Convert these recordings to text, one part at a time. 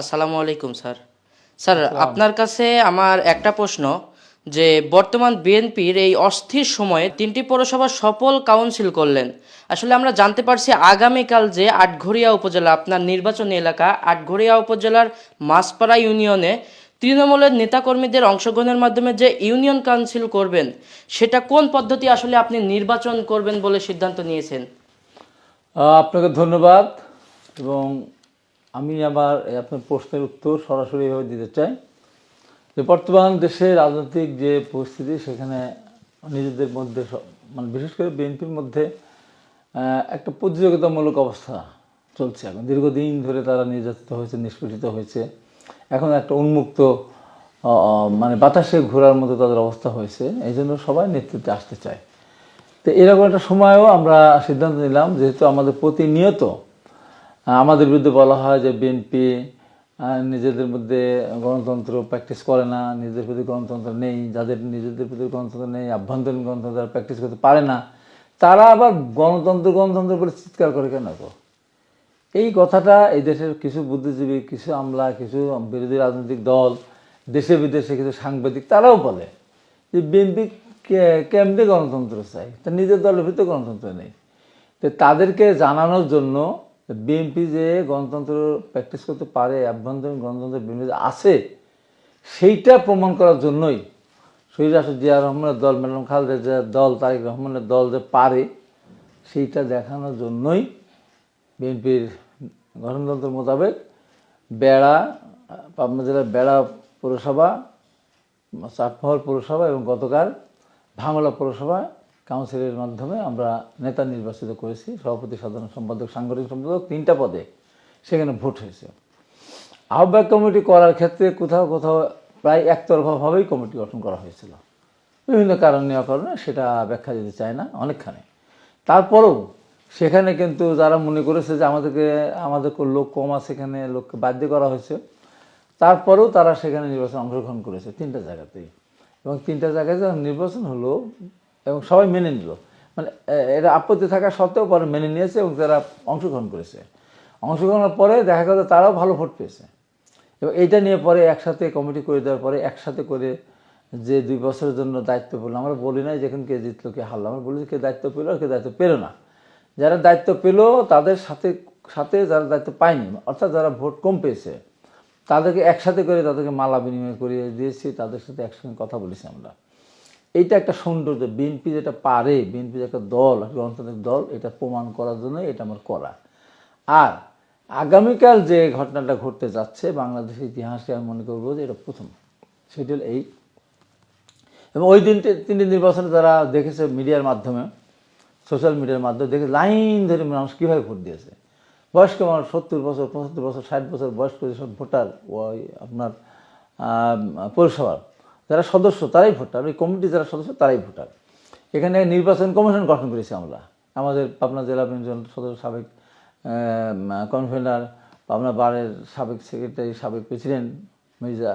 আসসালামু আলাইকুম sir. Sir আপনার কাছে আমার একটা প্রশ্ন যে বর্তমান বিএনপির এই অস্থির সময়ে তিনটি পৌরসভা সফল কাউন্সিল করলেন। আসলে আমরা জানতে পারছি আগামীকাল যে আটঘরিয়া উপজেলা আপনার নির্বাচনী এলাকা আটঘরিয়া উপজেলার মাসপাড়া ইউনিয়নে তৃণমূলের নেতাকর্মীদের অংশগ্রহণের মাধ্যমে যে ইউনিয়ন কাউন্সিল করবেন সেটা কোন পদ্ধতি আসলে আপনি নির্বাচন করবেন বলে সিদ্ধান্ত নিয়েছেন? আপনাকে ধন্যবাদ এবং আমি আবার আপনার প্রশ্নের উত্তর সরাসরি এভাবে দিতে চাই যে বর্তমান দেশে রাজনৈতিক যে পরিস্থিতি, সেখানে নিজেদের মধ্যে মানে বিশেষ করে বিএনপির মধ্যে একটা প্রতিযোগিতামূলক অবস্থা চলছে এখন। দীর্ঘদিন ধরে তারা নির্যাতিত হয়েছে নিষ্পেষিত হয়েছে। এখন একটা উন্মুক্ত মানে বাতাসে ঘোরার মতো তাদের অবস্থা হয়েছে। এই জন্য সবাই নেতৃত্বে আসতে চায়। তো এরকম একটা সময়েও আমরা সিদ্ধান্ত নিলাম, যেহেতু আমাদের প্রতিনিয়ত আমাদের বিরুদ্ধে বলা হয় যে বিএনপি নিজেদের মধ্যে গণতন্ত্র প্র্যাকটিস করে না, নিজেদের প্রতি গণতন্ত্র নেই, যাদের নিজেদের প্রতি গণতন্ত্র নেই, আভ্যন্তরীণ গণতন্ত্র যারা প্র্যাকটিস করতে পারে না। তারা আবার গণতন্ত্র গণতন্ত্র বলে চিৎকার করে কেন গো? এই কথাটা এই দেশের কিছু বুদ্ধিজীবী, কিছু আমলা, কিছু বিরোধী রাজনৈতিক দল, দেশে বিদেশে কিছু সাংবাদিক, তারাও বলে যে বিএনপি কেমনি গণতন্ত্র চাই? তা নিজের দলের ভিতরে গণতন্ত্র নেই। তো তাদেরকে জানানোর জন্য বিএনপি যে গণতন্ত্র প্র্যাকটিস করতে পারে, আভ্যন্তরীণ গণতন্ত্র বিরোধী আছে, সেইটা প্রমাণ করার জন্যই শহীদ রাষ্ট্র জিয়া রহমানের দল ম্যাডাম খালেদা জিয়ার দল, তারেক রহমানের দল যে পারে, সেইটা দেখানোর জন্যই বিএনপির গঠনতন্ত্র মোতাবেক বেড়া, পাবনা জেলার বেড়া পৌরসভা, চাটমহল পৌরসভা এবং গতকাল ভাঙলা পৌরসভা কাউন্সিলের মাধ্যমে আমরা নেতা নির্বাচিত করেছি, সভাপতি, সাধারণ সম্পাদক, সাংগঠনিক সম্পাদক, তিনটা পদে। সেখানে ভোট হয়েছে। আহ্বায়ক কমিটি করার ক্ষেত্রে কোথাও কোথাও প্রায় একতরফাভাবেই কমিটি গঠন করা হয়েছিল। বিভিন্ন কারণ নেওয়া কারণে সেটা ব্যাখ্যা দিতে চায় না অনেকখানে। তারপরেও সেখানে কিন্তু যারা মনে করেছে যে আমাদেরকে আমাদের লোক কম আছে, সেখানে লোককে বাধ্য করা হয়েছে। তারপরেও তারা সেখানে নির্বাচন অংশগ্রহণ করেছে তিনটা জায়গাতেই। এবং তিনটা জায়গায় যখন নির্বাচন হলো এবং সবাই মেনে নিল। মানে এ- এরা আপত্তি থাকা সত্ত্বেও পরে মেনে নিয়েছে এবং তারা অংশগ্রহণ করেছে। অংশগ্রহণের পরে দেখা গেল তারাও ভালো ভোট পেয়েছে। এবং এইটা নিয়ে পরে একসাথে কমিটি করে দেওয়ার পরে একসাথে করে যে দুই বছরের জন্য দায়িত্ব পেল, আমরা বলি নাই যেখানে কে জিতলো, কে হারলো। আমরা বলি কে দায়িত্ব পেল আর কে দায়িত্ব পেল না। যারা দায়িত্ব পেল, তাদের সাথে সাথে যারা দায়িত্ব পায়নি, অর্থাৎ যারা ভোট কম পেয়েছে, তাদেরকে একসাথে করে তাদেরকে মালা বিনিময় করিয়ে দিয়েছি, তাদের সাথে একসঙ্গে কথা বলেছি আমরা। এইটা একটা সৌন্দর্য। বিএনপি যেটা পারে বিএনপি একটা দল গণতান্ত্রিক দল, এটা প্রমাণ করার জন্য এটা আমার করা। আর আগামীকাল যে ঘটনাটা ঘটতে যাচ্ছে, বাংলাদেশের ইতিহাসে আমি মনে করব যে এটা প্রথম। সেটি হল এই। এবং ওই দিন তিনটি নির্বাচনে যারা দেখেছে মিডিয়ার মাধ্যমে, সোশ্যাল মিডিয়ার মাধ্যমে, দেখে লাইন ধরে মানুষ কীভাবে ভোট দিয়েছে। বয়স্ক মানুষ সত্তর বছর, পঁচাত্তর বছর, ষাট বছর বয়স্ক যেসব ভোটার, ওই আপনার পৌরসভার যারা সদস্য, তারাই ভোটার। ওই কমিটি যারা সদস্য, তারাই ভোটার। এখানে নির্বাচন কমিশন গঠন করেছি আমরা। আমাদের পাবনা জেলা পঞ্চায়েত সদস্য, সাবেক কনভেনার পাবনা বারের সাবেক সেক্রেটারি সাবেক প্রেসিডেন্ট মির্জা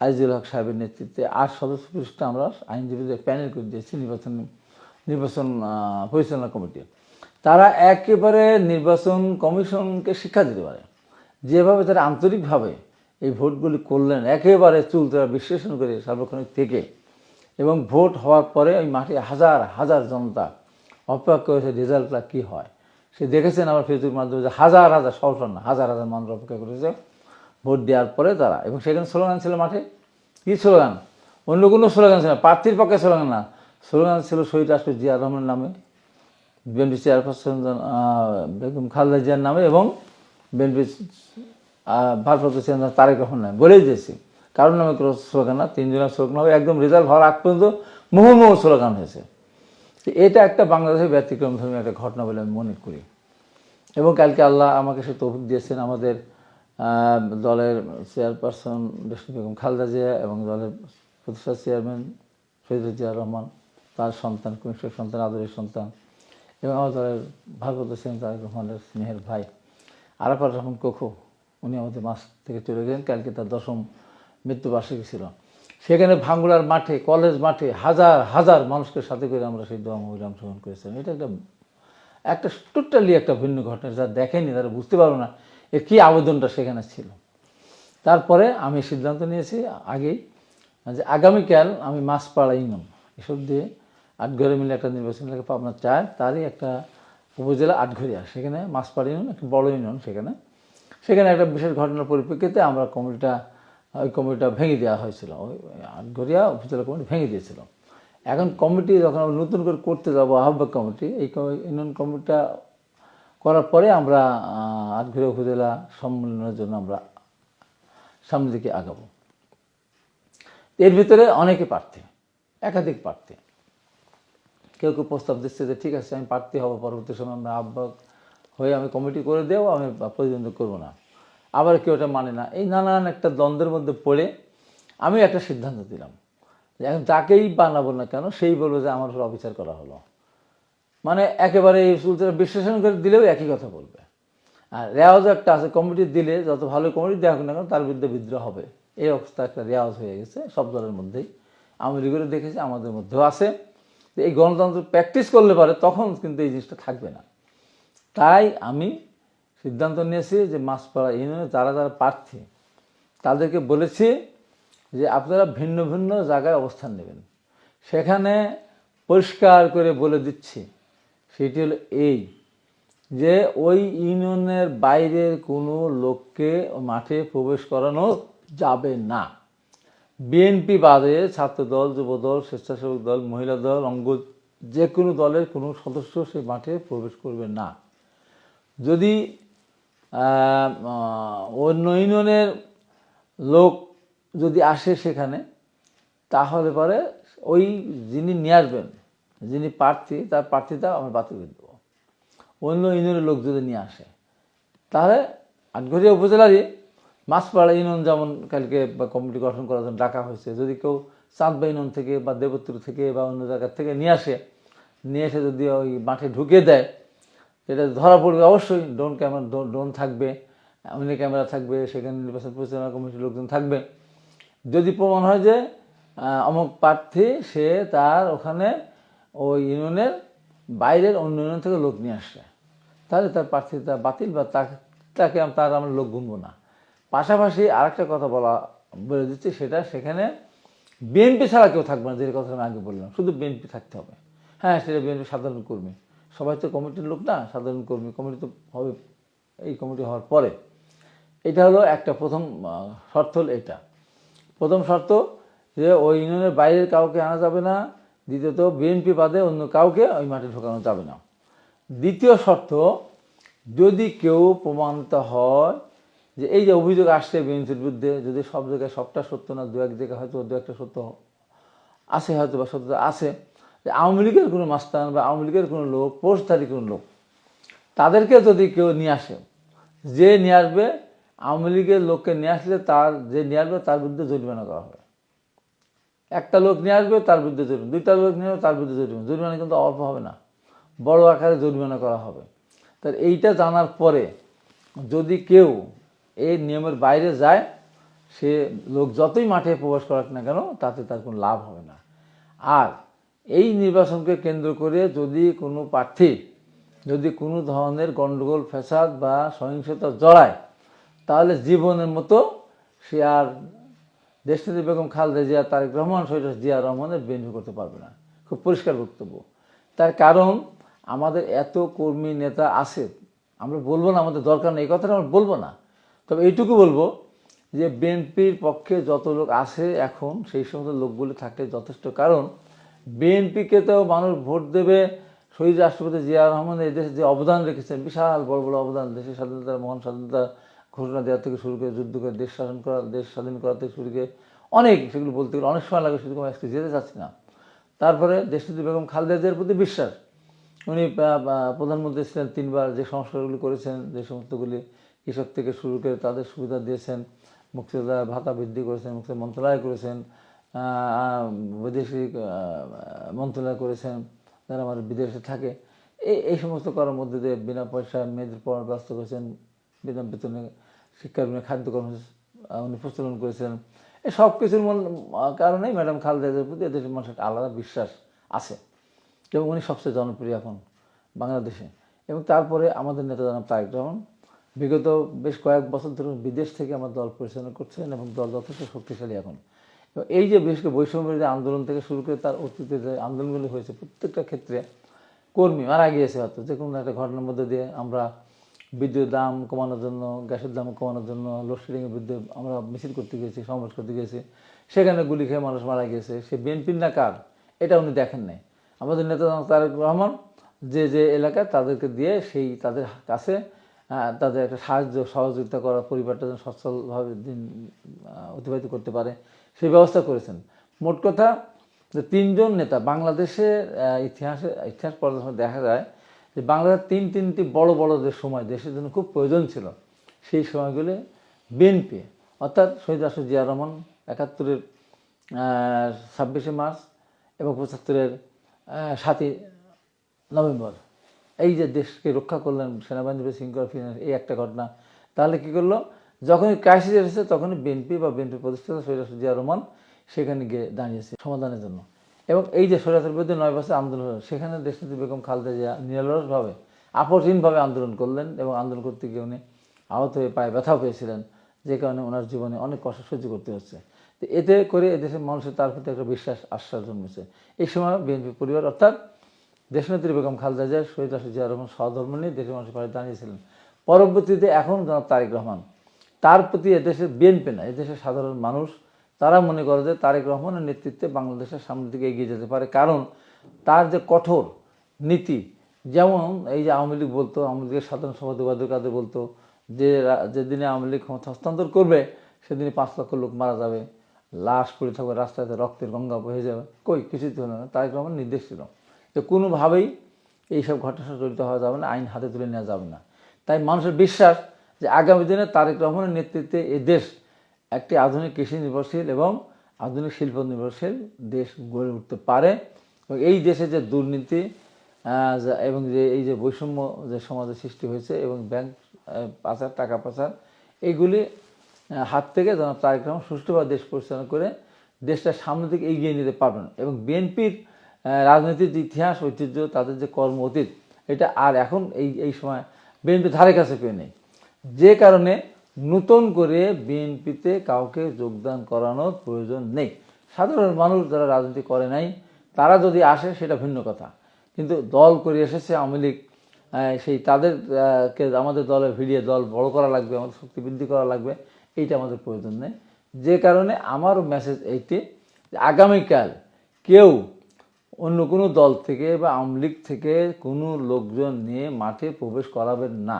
আজিজুল হক সাহেবের নেতৃত্বে আট সদস্য বিশিষ্ট আমরা আইনজীবীদের প্যানেল করে দিয়েছি নির্বাচন নির্বাচন পরিচালনা কমিটি তারা একেবারে নির্বাচন কমিশনকে শিক্ষা দিতে পারে। যেভাবে তারা আন্তরিকভাবে এই ভোটগুলি করলেন, একেবারে চুল তারা বিশ্লেষণ করে সার্বক্ষণিক থেকে। এবং ভোট হওয়ার পরে ওই মাঠে হাজার হাজার জনতা অপেক্ষা করেছে রেজাল্টটা কী হয়। সে দেখেছেন আমার ফেসবুক মাধ্যমে যে হাজার হাজার সহসর না হাজার হাজার মানুষ অপেক্ষা করেছে ভোট দেওয়ার পরে তারা। এবং সেখানে স্লোগান ছিল মাঠে। কী স্লোগান? অন্য কোনো স্লোগান ছিল না। প্রার্থীর পক্ষে স্লোগান না। স্লোগান ছিল শহীদ রাষ্ট্র জিয়া রহমানের নামে, বিএনপি চেয়ারপারসন বেগম খালেদা জিয়ার নামে এবং বিএনপি ভারপ্রাপ্ত চেয়ারম্যান তারেক রহমান বলেই দিয়েছি। কারোর নামে কোনো স্লোগান না, তিনজনের স্লোগান হবে। একদম রেজাল্ট হওয়ার আগ পর্যন্ত মুহুর্মুহ স্লোগান হয়েছে। এটা একটা বাংলাদেশের ব্যতিক্রম ধর্মী একটা ঘটনা বলে আমি মনে করি। এবং কালকে আল্লাহ আমাকে সে তৌফিক দিয়েছেন আমাদের দলের চেয়ারপারসন বিষ্ণু বেগম খালেদা জিয়া এবং দলের প্রতিষ্ঠা চেয়ারম্যান শহীদ রহমান, তার সন্তান, কনিষ্ঠ সন্তান, আদরের সন্তান এবং আমার দলের ভারপ্রাপ্ত ছিলেন তারেক রহমানের স্নেহের ভাই আরাফার রহমান কোখো উনি আমাদের মাস থেকে চলে গেলেন। কালকে তার দশম মৃত্যুবার্ষিকী ছিল। সেখানে ভাঙ্গুড়ার মাঠে, কলেজ মাঠে হাজার হাজার মানুষকে সাথে করে আমরা সেই দোয়া মহিলা অংশগ্রহণ করেছিলাম। এটা একটা একটা টোটালি একটা ভিন্ন ঘটনা যা দেখেনি তারা বুঝতে পারব না এর কী আবেদনটা সেখানে ছিল। তারপরে আমি সিদ্ধান্ত নিয়েছি আগেই যে আগামীকাল আমি মাছপাড়া ইউনিয়ন এসব দিয়ে আটঘরে মিলে একটা নির্বাচন এলাকা পাবনা চায় তারই একটা উপজেলা আটঘরিয়া, সেখানে মাছপাড়া ইউনিয়ন একটা বড় ইউনিয়ন সেখানে সেখানে একটা বিশেষ ঘটনার পরিপ্রেক্ষিতে আমরা কমিটিটা, ওই কমিটিটা ভেঙে দেওয়া হয়েছিল। ওই আটঘরিয়া উপজেলা কমিটি ভেঙে দিয়েছিল। এখন কমিটি যখন আমরা নতুন করে করতে যাব, আহ্বায়ক কমিটি, এই ইউনিয়ন কমিটিটা করার পরে আমরা আটঘরিয়া উপজেলা সম্মেলনের জন্য আমরা সামনের দিকে আগাবো। এর ভিতরে অনেকে প্রার্থী, একাধিক প্রার্থী। কেউ কেউ প্রস্তাব দিচ্ছে যে, ঠিক আছে, আমি প্রার্থী হব, পরবর্তী সময় আমরা আহ্বায়ক হয়ে আমি কমিটি করে দেবো, আমি প্রতিদ্বন্দ্ব করব না। আবার কেউ ওটা মানে না। এই নানান একটা দ্বন্দ্বের মধ্যে পড়ে আমি একটা সিদ্ধান্ত দিলাম। এখন যাকেই বানাবো না কেন, সেই বলব যে আমার উপর অবিচার করা হলো। মানে একেবারে এই সুলতানা বিশ্লেষণ করে দিলেও একই কথা বলবে। আর রেওয়াজ একটা আছে কমিটি দিলে যত ভালো কমিটি দেওয়া হোক না কেন, তার বিরুদ্ধে বিদ্রোহ হবে। এই অবস্থা একটা রেওয়াজ হয়ে গেছে সব দলের মধ্যেই। আমি রিগরে দেখেছি, আমাদের মধ্যেও আছে। এই গণতন্ত্র প্র্যাকটিস করলে পারে, তখন কিন্তু এই জিনিসটা থাকবে না। তাই আমি সিদ্ধান্ত নিয়েছি যে মাছপাড়া ইউনিয়নে যারা যারা প্রার্থী, তাদেরকে বলেছি যে আপনারা ভিন্ন ভিন্ন জায়গায় অবস্থান নেবেন। সেখানে পরিষ্কার করে বলে দিচ্ছি, সেটি হলো এই যে ওই ইউনিয়নের বাইরের কোনো লোককে মাঠে প্রবেশ করানো যাবে না। বিএনপি বাদে ছাত্রদল, যুবদল, স্বেচ্ছাসেবক দল, মহিলা দল, অঙ্গ যে কোনো দলের কোনো সদস্য সেই মাঠে প্রবেশ করবে না। যদি অন্য ইউনিয়নের লোক যদি আসে সেখানে, তাহলে পরে ওই যিনি নিয়ে আসবেন, যিনি প্রার্থী, তার প্রার্থীটা আমরা বাতিল করে দেবো। অন্য ইউনিয়নের লোক যদি নিয়ে আসে, তাহলে আটঘরিয়া উপজেলারই মাছপাড়া ইউনিয়ন যেমন কালকে বা কমিটি গঠন করার জন্য ডাকা হয়েছে, যদি কেউ চাঁদবা ইউনিয়ন থেকে বা দেবত্র থেকে বা অন্য জায়গার থেকে নিয়ে আসে, নিয়ে এসে যদি ওই মাঠে ঢুকিয়ে দেয় এটা ধরা পড়বে। অবশ্যই ড্রোন ক্যামেরা ড্রোন থাকবে। এমনি ক্যামেরা থাকবে, সেখানে নির্বাচন পরিচালনা কমিটির লোকজন থাকবে। যদি প্রমাণ হয় যে অমুক প্রার্থী, সে তার ওখানে ওই ইউনিয়নের বাইরের অন্য ইউনিয়ন থেকে লোক নিয়ে আসছে। তাহলে তার প্রার্থীতা বাতিল বা তাকে তাকে তার আমরা লোক গুনবো না। পাশাপাশি আরেকটা কথা বলা, বলে দিচ্ছি, সেটা সেখানে বিএনপি ছাড়া কেউ থাকবে না, যে কথা আমি আগে বললাম। শুধু বিএনপি থাকতে হবে। হ্যাঁ সেটা বিএনপি সাধারণ কর্মী। সবাই তো কমিটির লোক না, সাধারণ কর্মী, কমিটি তো হবে, এই কমিটি হওয়ার পরে। এটা হলো একটা প্রথম শর্ত হলো এটা। প্রথম শর্ত যে ওই ইউনিয়নের বাইরের কাউকে আনা যাবে না, দ্বিতীয়ত বিএনপি বাদে অন্য কাউকে ওই মাঠে ঢোকানো যাবে না। দ্বিতীয় শর্ত, যদি কেউ প্রমাণিত হয় যে এই যে অভিযোগ আসছে বিএনপির বিরুদ্ধে, যদি সব জায়গায় সবটা সত্য না দু এক জায়গায় হয়তো দু একটা সত্য আছে হয়তো বা সত্যতা আছে আওয়ামী লীগের কোনো মাস্তান বা আওয়ামী লীগের কোনো লোক পোস্টধারী কোনো লোক, তাদেরকে যদি কেউ নিয়ে আসে, যে নিয়ে আসবে, আওয়ামী লীগের লোককে নিয়ে আসলে তার, যে নিয়ে আসবে তার বিরুদ্ধে জরিমানা করা হবে। একটা লোক নিয়ে আসবে, তার বিরুদ্ধে জরিমানা। দুইটা লোক নিয়ে আসবে, তার বিরুদ্ধে জরিমানা। জরিমানা কিন্তু অল্প হবে না। বড় আকারে জরিমানা করা হবে। তার এইটা জানার পরে যদি কেউ এই নিয়মের বাইরে যায়, সে লোক যতই মাঠে প্রবেশ করাক না কেন, তাতে তার কোনো লাভ হবে না। আর এই নির্বাচনকে কেন্দ্র করে যদি কোনো প্রার্থী, যদি কোনো ধরনের গণ্ডগোল, ফ্যাসাদ বা সহিংসতা জড়ায়, তাহলে জীবনের মতো সে আর দেশনেত্রী বেগম খালেদা জিয়া, তারেক রহমান শহীদ জিয়া রহমানের বেনিফিট করতে পারবে না। খুব পরিষ্কার বক্তব্য। তার কারণ, আমাদের এত কর্মী নেতা আছে, আমরা বলব না আমাদের দরকার নেই, এই কথাটা আমরা বলব না। তবে এইটুকু বলব যে, বিএনপির পক্ষে যত লোক আছে এখন, সেই সমস্ত লোকগুলি থাকলে যথেষ্ট কারণ বিএনপিকে তো মানুষ ভোট দেবে। শহীদ রাষ্ট্রপতি জিয়া রহমান এই দেশে যে অবদান রেখেছেন, বিশাল বড় বড় অবদান, দেশের স্বাধীনতার মহান স্বাধীনতা ঘোষণা দেওয়া থেকে শুরু করে যুদ্ধ করে, দেশ শাসন করা, দেশ স্বাধীন করা থেকে শুরু করে অনেক সেগুলো বলতে গেলে অনেক সময় লাগে, সেরকম আজকে যেতে চাচ্ছি না। তারপরে দেশনেত্রী বেগম খালেদা জিয়ার প্রতি বিশ্বাস। উনি প্রধানমন্ত্রী ছিলেন তিনবার, যে সংস্কারগুলি করেছেন, যে সমস্তগুলি কৃষক থেকে শুরু করে তাদের সুবিধা দিয়েছেন মুক্তিযোদ্ধা ভাতা বৃদ্ধি করেছেন মুক্তি মন্ত্রণালয় করেছেন বৈদেশিক মন্ত্রণালয় করেছেন, যারা আমার বিদেশে থাকে। এই এই সমস্ত করার মধ্যে দিয়ে বিনা পয়সায় মেয়েদের পড়ার ব্যস্ত করেছেন, বিনা বেতনে শিক্ষার বিনা খাদ্য কর্মসূচি উনি প্রচলন করেছেন। এই সব কিছুর কারণেই ম্যাডাম খালেদা জিয়ার প্রতি এদেশের মানুষের আলাদা বিশ্বাস আছে। এবং উনি সবচেয়ে জনপ্রিয় এখন বাংলাদেশে। এবং তারপরে আমাদের নেতা জনাব তারেক রহমান বিগত বেশ কয়েক বছর ধরে বিদেশ থেকে আমার দল পরিচালনা করছেন এবং দল যথেষ্ট শক্তিশালী এখন। এই যে বিশেষ করে বৈষম্য বিরোধী আন্দোলন থেকে শুরু করে তার অতীতে যে আন্দোলনগুলি হয়েছে, প্রত্যেকটা ক্ষেত্রে কর্মী মারা গিয়েছে হয়তো। যে কোনো একটা ঘটনার মধ্যে দিয়ে আমরা বিদ্যুৎ দাম কমানোর জন্য, গ্যাসের দাম কমানোর জন্য লোডশেডিংয়ের বিরুদ্ধে আমরা মিছিল করতে গিয়েছি, সমাবেশ করতে গিয়েছি। সেখানে গুলি খেয়ে মানুষ মারা গিয়েছে। সে বিএনপির না কার? এটা উনি দেখেন নাই। আমাদের নেতা তারেক রহমান যে যে এলাকায় তাদেরকে দিয়ে সেই তাদের কাছে তাদের একটা সাহায্য, সহযোগিতা করা পরিবারটা যেন সচ্ছলভাবে দিন অতিবাহিত করতে পারে, সেই ব্যবস্থা করেছেন। মোট কথা যে তিনজন নেতা বাংলাদেশের ইতিহাসে, ইতিহাস পর্যালোচনা দেখা যায় যে বাংলাদেশের তিন, তিনটি বড় বড় যে সময় দেশের জন্য খুব প্রয়োজন ছিল, সেই সময়গুলি বিএনপি অর্থাৎ শহীদ রাষ্ট্র জিয়া রহমান একাত্তরের ছাব্বিশে মার্চ এবং পঁচাত্তরের সাতই নভেম্বর। এই যে দেশকে রক্ষা করলেন সেনাবাহিনী শৃঙ্খলা ফিরে এই একটা ঘটনা। তাহলে কি করল? যখনই ক্রাইসিস এসেছে, তখনই বিএনপি বা বিএনপি প্রতিষ্ঠাতা সৈরাস জিয়া রহমান সেখানে গিয়ে দাঁড়িয়েছে সমাধানের জন্য। এবং এই যে সৈরাসের বিরুদ্ধে নয় বছর আন্দোলন সেখানে দেশনেত্রী বেগম খালেদা জিয়া নিরলসভাবে, আপসহীনভাবে আন্দোলন করলেন এবং আন্দোলন করতে গিয়ে উনি আহত হয়ে পায়ে ব্যথাও পেয়েছিলেন, যে কারণে ওনার জীবনে অনেক কষ্ট সহ্য করতে হচ্ছে। তো এতে করে এদেশের মানুষের তার প্রতি একটা বিশ্বাস আশ্বাস জন্মেছে। এই সময় বিএনপি পরিবার, অর্থাৎ দেশনেত্রী বেগম খালেদা জিয়া শহীদ রাষ্ট্র জিয়া রহমান সহধর্ম নিয়ে দেশের মানুষের পাশে দাঁড়িয়েছিলেন। পরবর্তীতে এখন জনাব তারেক রহমান। তার প্রতি এদেশের বিএনপি না এদেশের সাধারণ মানুষ, তারা মনে করে যে তারেক রহমানের নেতৃত্বে বাংলাদেশের সামনের দিকে এগিয়ে যেতে পারে। কারণ তার যে কঠোর নীতি, যেমন এই যে আওয়ামী লীগ বলতো, আওয়ামী লীগের সাধারণ ওবায়দুল কাদের বলতো, যে যেদিনে আওয়ামী লীগ ক্ষমতা হস্তান্তর করবে সেদিনে পাঁচ লক্ষ লোক মারা যাবে। লাশ পড়ে থাকবে রাস্তাতে রক্তের গঙ্গা বয়ে যাবে। কই, কিছুই তো না। তারেক রহমান নির্দেশ ছিল। যে কোনোভাবেই এইসব ঘটনার সাথে জড়িত হওয়া যাবে না, আইন হাতে তুলে নেওয়া যাবে না। তাই মানুষের বিশ্বাস যে আগামী দিনে তারেক রহমানের নেতৃত্বে এ দেশ একটি আধুনিক কৃষি নির্ভরশীল এবং আধুনিক শিল্প নির্ভরশীল দেশ গড়ে উঠতে পারে এবং এই দেশে যে দুর্নীতি এবং যে এই যে বৈষম্য যে সমাজে সৃষ্টি হয়েছে এবং ব্যাংক পাচার, টাকা পাচার এইগুলি হাত থেকে জনাব তারেক রহমান সুষ্ঠুভাবে দেশ পরিচালনা করে দেশটা সামনের দিকে এগিয়ে নিতে পারবেন এবং বিএনপির রাজনীতির যে ইতিহাস ঐতিহ্য তাদের যে কর্ম অতীত এটা আর এখন এই এই সময় বিএনপি ধারে কাছে পেয়ে নেই। যে কারণে নতুন করে বিএনপিতে কাউকে যোগদান করানোর প্রয়োজন নেই। সাধারণ মানুষ যারা রাজনীতি করে নাই তারা যদি আসে সেটা ভিন্ন কথা। কিন্তু দল করে এসেছে আওয়ামী লীগ সেই তাদের আহ, কে আমাদের দলে ভিড়িয়ে দল বড় করা লাগবে আমাদের শক্তি বৃদ্ধি করা লাগবে এইটা আমাদের প্রয়োজন নেই। যে কারণে আমারও মেসেজ এইটি আগামীকাল কেউ অন্য কোনো দল থেকে বা আওয়ামী লীগ থেকে কোনো লোকজন নিয়ে মাঠে প্রবেশ করাবেন না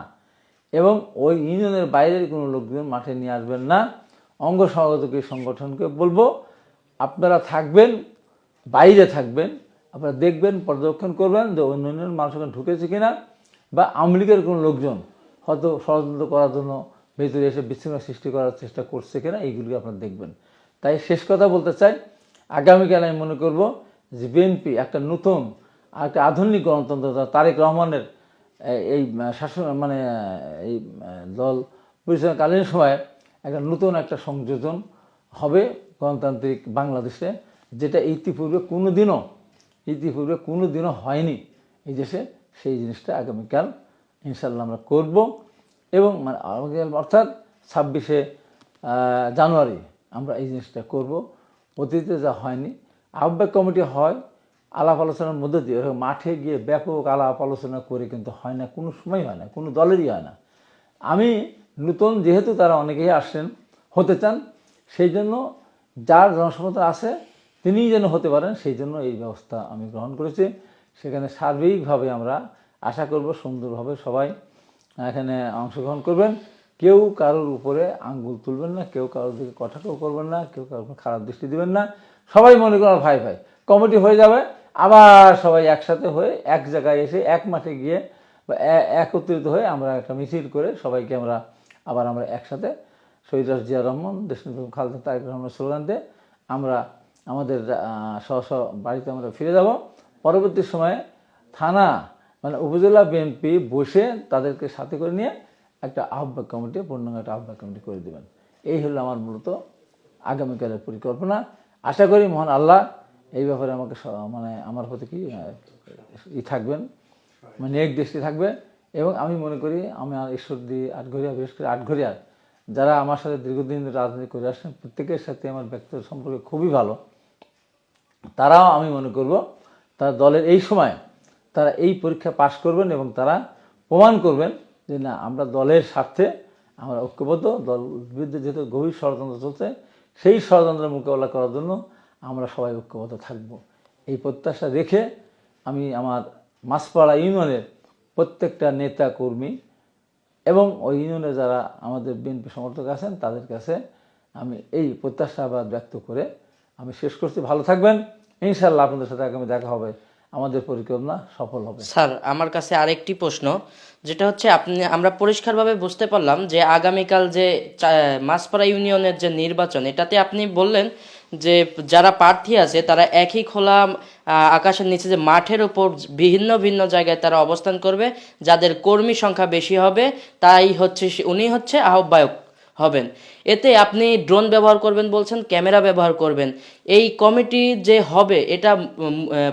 এবং ওই ইউনিয়নের বাইরের কোনো লোকজন মাঠে নিয়ে আসবেন না। অঙ্গ সহযোগী সংগঠনকে বলব, আপনারা থাকবেন, বাইরে থাকবেন, আপনারা দেখবেন, পর্যবেক্ষণ করবেন যে অন্য ইউনিয়নের মানুষ ঢুকেছে কিনা বা আওয়ামী লীগের কোনো লোকজন হয়তো ষড়যন্ত্র করার জন্য ভেতরে এসে বিশৃঙ্খলা সৃষ্টি করার চেষ্টা করছে কিনা এইগুলি আপনারা দেখবেন। তাই শেষ কথা বলতে চাই, আগামীকাল আমি মনে করব যে বিএনপি একটা নতুন আর একটা আধুনিক গণতন্ত্র তারেক রহমানের এই শাসন মানে এই দল পরিচালনাকালীন সময়ে একটা নতুন একটা সংযোজন হবে গণতান্ত্রিক বাংলাদেশে, যেটা ইতিপূর্বে কোনো দিনও ইতিপূর্বে কোনো দিনও হয়নি এই দেশে। সেই জিনিসটা আগামীকাল ইনশাল্লাহ আমরা করব এবং মানে আগামীকাল অর্থাৎ ছাব্বিশে জানুয়ারি আমরা এই জিনিসটা করব। অতীতে যা হয়নি আহ্বায়ক কমিটি হয়, আলাপ আলোচনার মধ্যে দিয়ে মাঠে গিয়ে ব্যাপক আলাপ আলোচনা করে কিন্তু হয় না, কোনো সময় হয় না, কোনো দলেরই হয় না। আমি নতুন যেহেতু তারা অনেকেই আসছেন, হতে চান, সেই জন্য যার জনসমতা আছে, তিনিই যেন হতে পারেন, সেই জন্য এই ব্যবস্থা আমি গ্রহণ করেছি। সেখানে সার্বিকভাবে আমরা আশা করব সুন্দরভাবে সবাই এখানে অংশগ্রহণ করবেন। কেউ কারোর উপরে আঙ্গুল তুলবেন না, কেউ কারোর দিকে কটাক্ষ করবেন না, কেউ কারোর খারাপ দৃষ্টি দিবেন না। সবাই মনে করেন ভাই ভাই কমিটি হয়ে যাবে, আবার সবাই একসাথে হয়ে এক জায়গায় এসে এক মাঠে গিয়ে বা একত্রিত হয়ে আমরা একটা মিছিল করে সবাইকে আমরা, আবার আমরা একসাথে শহীদ রাজ জিয়া রহমান দেশনীতি খালেদা তারেক রহমানের স্লোগান দিয়ে আমরা আমাদের স্ব স্ব বাড়িতে আমরা ফিরে যাব। পরবর্তী সময়ে থানা মানে উপজেলা বিএনপি বসে তাদেরকে সাথে করে নিয়ে একটা আহ্বায়ক কমিটি পূর্ণাঙ্গ একটা আহ্বায়ক কমিটি করে দেবেন। এই হলো আমার মূলত আগামীকালের পরিকল্পনা। আশা করি মহান আল্লাহ এই ব্যাপারে আমাকে মানে আমার প্রতি কি ই থাকবেন মানে এক দৃষ্টি থাকবে এবং আমি মনে করি আমি আর ঈশ্বরদী, আটঘরিয়া, বিশেষ করে আটঘরিয়ার যারা আমার সাথে দীর্ঘদিন রাজনীতি করে আসছেন, প্রত্যেকের সাথে আমার ব্যক্তিগত সম্পর্ক খুবই ভালো। তারাও আমি মনে করব তারা দলের এই সময় তারা এই পরীক্ষা পাশ করবেন এবং তারা প্রমাণ করবেন যে না, আমরা দলের স্বার্থে আমরা ঐক্যবদ্ধ, দল, বিরুদ্ধে যেহেতু গভীর ষড়যন্ত্র চলছে সেই ষড়যন্ত্রের মোকাবেলা করার জন্য আমরা সবাই ঐক্যবদ্ধ থাকব। এই প্রত্যাশা রেখে আমি আমার মাসপাড়া ইউনিয়নের প্রত্যেকটা নেতা কর্মী এবং ওই ইউনিয়নে যারা আমাদের বিএনপি সমর্থক আছেন, তাদের কাছে আমি এই প্রত্যাশা প্রত্যাশাবাদ ব্যক্ত করে আমি শেষ করছি। ভালো থাকবেন। ইনশাল্লাহ আপনাদের সাথে আগামী দেখা হবে। আমাদের পরিকল্পনা সফল হবে। স্যার, আমার কাছে আরেকটি প্রশ্ন, যেটা হচ্ছে আপনি, আমরা পরিষ্কারভাবে বুঝতে পারলাম যে আগামীকাল যে মাসপাড়া ইউনিয়নের যে নির্বাচন, এটাতে আপনি বললেন যে যারা প্রার্থী আছে, তারা একই খোলা আকাশের নিচে যে মাঠের উপর ভিন্ন ভিন্ন জায়গায় তারা অবস্থান করবে, যাদের কর্মী সংখ্যা বেশি হবে, তাই হচ্ছে উনি হচ্ছে আহ্বায়ক। হবেন। এতে আপনি ড্রোন ব্যবহার করবেন বলছেন ক্যামেরা ব্যবহার করবেন। এই কমিটি যে হবে এটা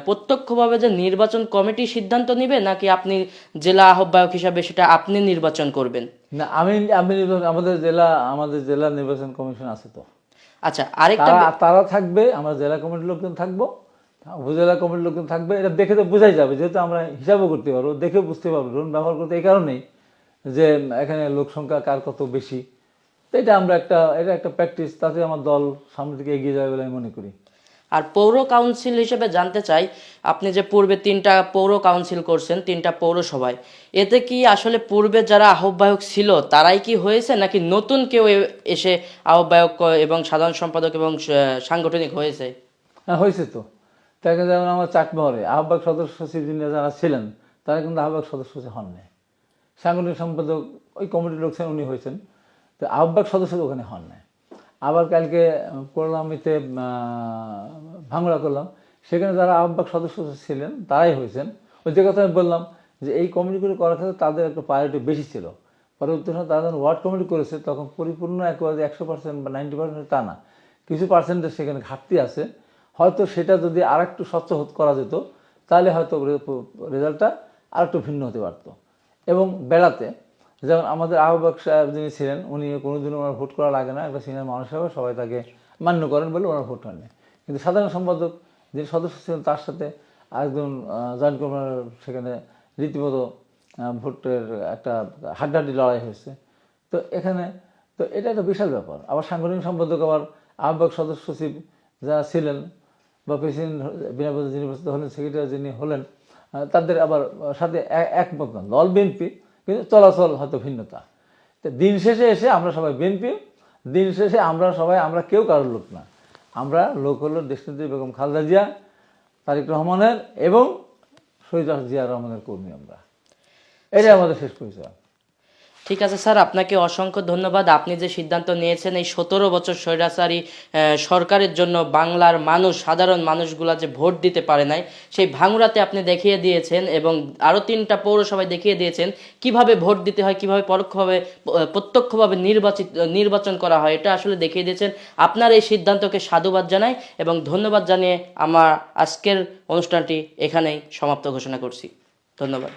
প্রত্যক্ষভাবে যে নির্বাচন কমিটি সিদ্ধান্ত নেবে নাকি আপনি জেলা আহ্বায়ক হিসাবে সেটা আপনি নির্বাচন করবেন? না আমি আমি আমাদের জেলা আমাদের জেলা নির্বাচন কমিশন আছে তো। আচ্ছা আরেকটা তারা থাকবে আমরা জেলা কমিটির লোকজন থাকব উপজেলা কমিটির লোকজন থাকবে এটা দেখে তো বোঝাই যাবে যেহেতু আমরা হিসাবও করতে পারব দেখে বুঝতে পারব ড্রোন ব্যবহার করতে এই কারণেই যে এখানে লোক সংখ্যা কার কত বেশি। তো এটা আমরা একটা এটা একটা প্র্যাকটিস তাতে আমার দল সামনের দিকে এগিয়ে যাবে বলে আমি মনে করি। আর পৌর কাউন্সিল হিসেবে জানতে চাই আপনি যে পূর্বে তিনটা পৌর কাউন্সিল করছেন তিনটা পৌরসভায় এতে কি আসলে পূর্বে যারা আহ্বায়ক ছিল তারাই কি হয়েছে নাকি নতুন কেউ এসে আহ্বায়ক এবং সাধারণ সম্পাদক এবং সাংগঠনিক হয়েছে? হ্যাঁ হয়েছে তো। তাকে যেমন আমার চাটমহরে আহ্বায়ক সদস্য সচিব যিনি যারা ছিলেন তারা কিন্তু আহ্বায়ক সদস্য হন নাই সাংগঠনিক সম্পাদক ওই কমিটির লোক ছিলেন উনি হয়েছেন। তো আহ্বায়ক সদস্য ওখানে হন নাই। আবার কালকে করলাম এতে ভাঙড়া করলাম। সেখানে যারা আহ্বায়ক সদস্য ছিলেন, তারাই হয়েছেন। ওই যে কথা আমি বললাম যে এই কমিটিগুলো করার ক্ষেত্রে তাদের একটা প্রায়োরিটি বেশি ছিল। পরবর্তী সময় তারা যখন ওয়ার্ড কমিটি করেছে, তখন পরিপূর্ণ একেবারে একশো পার্সেন্ট বা নাইনটি পার্সেন্ট তা না। কিছু পার্সেন্টের সেখানে ঘাটতি আছে। হয়তো সেটা যদি আর একটু স্বচ্ছ করা যেত, তাহলে হয়তো রেজাল্টটা আর একটু ভিন্ন হতে পারতো। এবং বেড়াতে যেমন আমাদের আহ্বায়ক সাহেব যিনি ছিলেন উনি কোনোদিনও ওনার ভোট করা লাগে না। একটা সিনিয়র মানুষ হিসাবে সবাই তাকে মান্য করেন বলে ওনার ভোট হয়নি কিন্তু সাধারণ সম্পাদক যিনি সদস্য ছিলেন তার সাথে আরেকজন জয়েন্ট কর্মীর সেখানে রীতিমতো ভোটের একটা হাড্ডাহাড্ডি লড়াই হয়েছে। তো এখানে, তো এটা একটা বিশাল ব্যাপার। আবার সাংগঠনিক সম্পাদক আবার আহ্বায়ক সদস্য সচিব যারা ছিলেন বা প্রেসিডেন্ট বিনা যিনি হলেন, সেক্রেটারি যিনি হলেন তাদের আবার সাথে একমত না দল বিএনপি কিন্তু চলাচল হয়তো ভিন্নতা। তো দিন শেষে এসে আমরা সবাই বিএনপি, দিন শেষে আমরা সবাই, আমরা কেউ কারোর লোক না। আমরা লোক হলো দেশনেত্রী বেগম খালদা জিয়া, তারিক রহমানের এবং শহীদ জিয়া রহমানের কর্মী আমরা। এটাই আমাদের শেষ পরিচয়। ঠিক আছে, স্যার, আপনাকে অসংখ্য ধন্যবাদ। আপনি যে সিদ্ধান্ত নিয়েছেন, এই সতেরো বছর স্বৈরাচারী সরকারের জন্য বাংলার মানুষ, সাধারণ মানুষগুলা যে ভোট দিতে পারে নাই, সেই ভাঙুরাতে আপনি দেখিয়ে দিয়েছেন এবং আরও তিনটা পৌরসভায় দেখিয়ে দিয়েছেন কীভাবে ভোট দিতে হয়, কীভাবে পরোক্ষভাবে প্রত্যক্ষভাবে নির্বাচিত, নির্বাচন করা হয়, এটা আসলে দেখিয়ে দিয়েছেন। আপনার এই সিদ্ধান্তকে সাধুবাদ জানাই এবং ধন্যবাদ জানিয়ে আমার আজকের অনুষ্ঠানটি এখানেই সমাপ্ত ঘোষণা করছি। ধন্যবাদ।